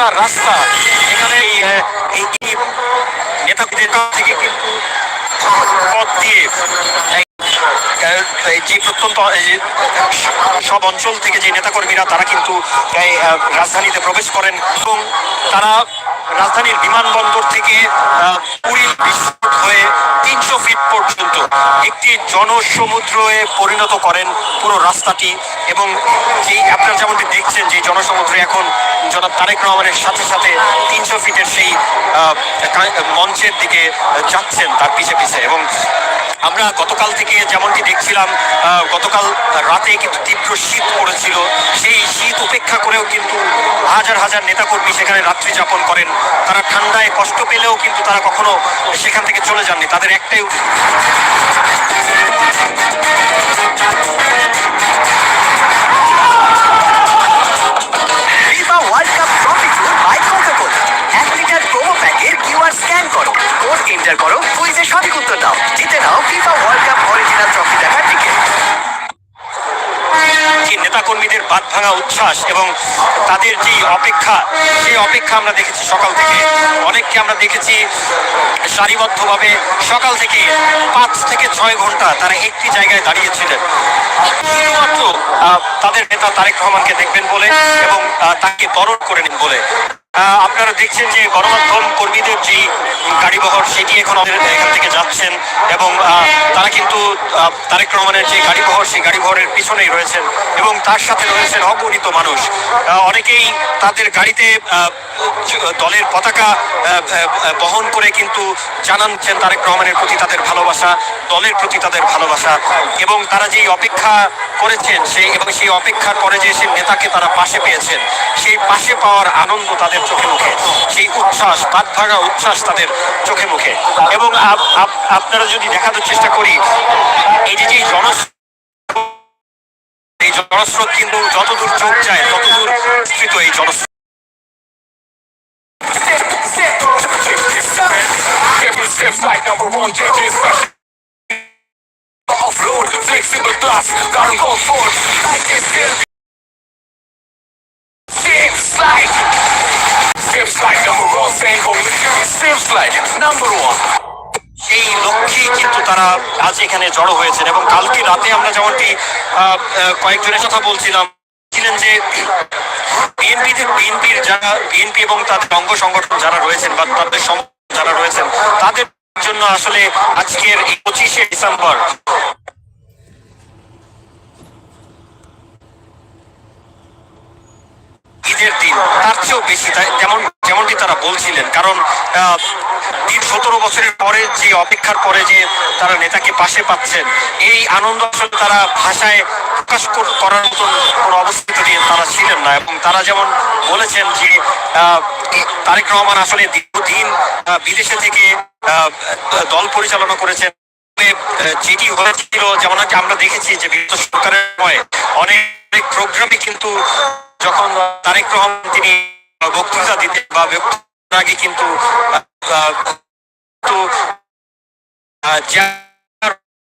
একটা রাস্তা। এখানে কাছ থেকে পথ দিয়ে যে প্রত্যন্ত সব অঞ্চল থেকে যে নেতাকর্মীরা, তারা কিন্তু রাজধানীতে প্রবেশ করেন এবং তারা রাজধানীর বিমানবন্দর থেকে পুরী বিস্ফোট একটি জনসমুদ্রে পরিণত করেন পুরো রাস্তাটি এবং যে আপনারা যেমনটি দেখছেন যে জনসমুদ্রে এখন জনাব তারেক রহমানের সাথে সাথে তিনশো ফিটের সেই মঞ্চের দিকে যাচ্ছেন তার পিছে পিছে। এবং আমরা গতকাল থেকে যেমনটি দেখছিলাম গতকাল রাতে কিন্তু তীব্র শীত পড়েছিল। সেই শীত উপেক্ষা করেও কিন্তু হাজার হাজার নেতাকর্মী সেখানে রাত্রি যাপন করেন। তারা ঠান্ডায় কষ্ট পেলেও কিন্তু তারা কখনো সেখান থেকে চলে যাননি। তাদের একটাই স্ক্যান করো। কোড এন্টার করো। কুইজে সঠিক উত্তর দাও। জিতে নাও ফিফা ওয়ার্ল্ড কাপ বাদ ভাঙা উচ্ছ্বাস এবং তাদের যে অপেক্ষা, সেই অপেক্ষা আমরা দেখেছি সকাল থেকে। অনেককে আমরা দেখেছি সারিবদ্ধভাবে সকাল থেকে পাঁচ থেকে ছয় ঘণ্টা তারা একটি জায়গায় দাঁড়িয়েছিলেন। শুধুমাত্র তাদের নেতা তারেক রহমানকে দেখবেন বলে এবং তাকে বরণ করে নিন বলে। আপনারা দেখছেন যে গণমাধ্যম কর্মীদের যে গাড়িবহর, সেটি এখন এখান থেকে যাচ্ছেন এবং তারা কিন্তু তারেক রহমানের যে গাড়িবহর, সেই গাড়িবহরের পিছনেই রয়েছেন এবং তার সাথে রয়েছেন অগণিত মানুষ। অনেকেই তাদের গাড়িতে দলের পতাকা বহন করে কিন্তু জানাচ্ছেন তারেক রহমানের প্রতি তাদের ভালোবাসা, দলের প্রতি তাদের ভালোবাসা। এবং তারা যেই অপেক্ষা করেছেন, সেই এবং সেই অপেক্ষার পরে যে সেই নেতাকে তারা পাশে পেয়েছেন, সেই পাশে পাওয়ার আনন্দ তাদের চোখে মুখে, সেই উচ্ছ্বাস, বাদ ভাঙা উচ্ছ্বাস তাদের চোখে মুখে। এবং আপ- আপ- আপনারা যদি দেখানোর চেষ্টা করি, এই যে যে জন এই জনস্রোত কিন্তু যতদূর চোখ যায়, ততদূর বিস্তৃত এই জনস্রোত। JJ's special. Off-road, flexible glass, got go forward. Like this still. Steps like. Steps like number one, same hole. Steps like number one. সেই লক্ষ্যেই কিন্তু তারা আজ এখানে জড়ো হয়েছেন এবং কালকে রাতে আমরা যেমনটি কয়েকজনের কথা বলছিলাম ছিলেন যে বিএনপি বিএনপির যারা বিএনপি এবং তাদের অঙ্গ সংগঠন যারা রয়েছেন বা তাদের যারা রয়েছেন তাদের জন্য আসলে আজকের পঁচিশে ডিসেম্বর ঈদের দিন। তার চেয়েও বেশি তাই- তেমন যেমনটি তারা বলছিলেন। কারণ দীর্ঘ সতেরো বছরের পরে যে অপেক্ষার পরে যে তারা নেতাকে পাশে পাচ্ছেন, এই আনন্দ আসলে তারা ভাষায় প্রকাশ কর- করার মতন কোনো অবস্থিতি দিয়ে তারা ছিলেন না। এবং তারা যেমন বলেছেন যে তারেক রহমান আসলে দীর্ঘদিন বিদেশে থেকে দল পরিচালনা করেছেন। যেটি হয়েছিল, যেমন আমরা দেখেছি যে বিগত সরকারের সময় অনেক প্রোগ্রামে কিন্তু যখন তারেক রহমান তিনি বক্তৃতা দিতেন বা আগে কিন্তু